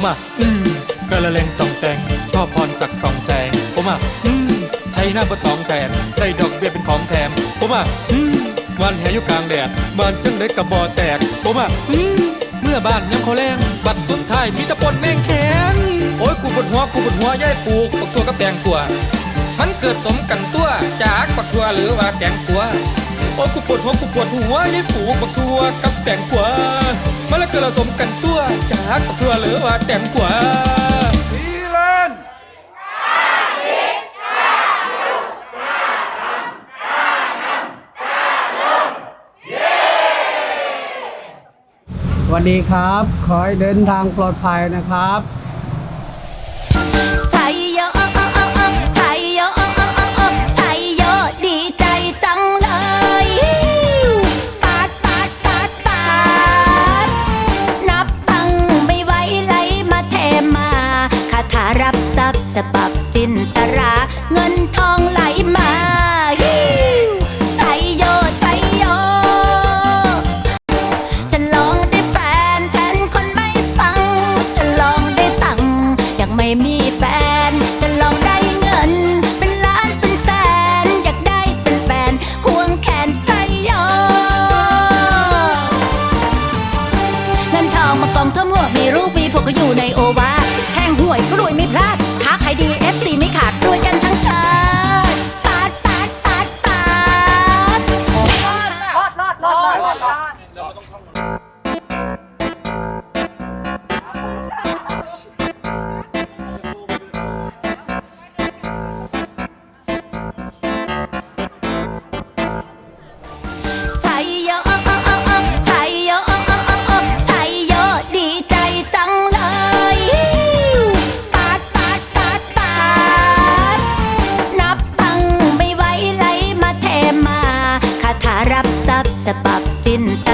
ผมอะอืมกระเลงต่องแต่งชอพรสักสองแสง ผมอะอืมไทยหน้าบดสองแสนได้ดอกเบี้ยเป็นของแถม ผมอะอืมวันแหยุกลางแดดบ้านจังได้กระบอแตก ผมอะอืมเมื่อบ้านย้ำเขาแรงบัตรสุนทายมีตะปนแม่งแขนโอ้ยกูปวดหัวกูปวดหัวย่ายปูกปักตัวกับแตงตัว มันเกิดสมกันตัวจากปักตัวหรือว่าแตงตัว โอ้กูปวดหัวกูปวดหัวยายปูกับทัวกับแตงกวามาแล้วก็เราสมกันตัวจากบักทัวหรือว่าแตงกวาทีเลนวัสดีครับ ขอให้เดินทางปลอดภัยนะครับ 又内 รับทรัพย์จะปรับจินต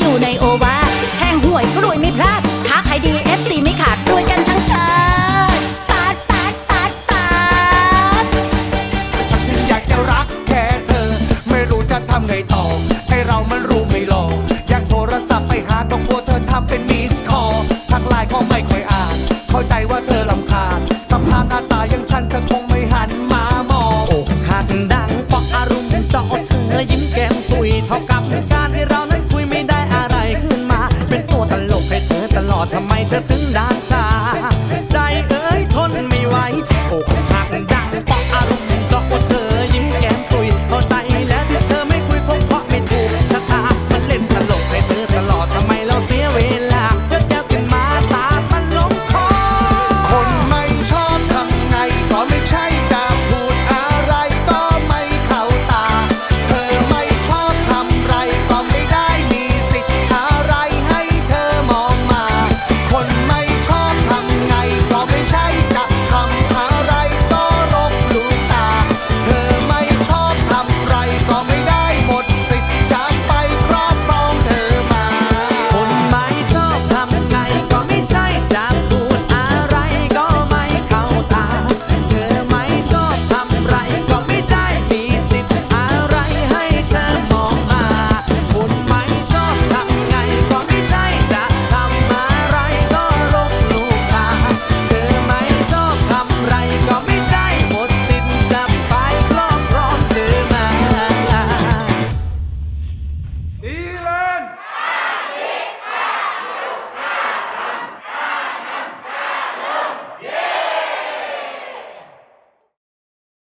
又ยู่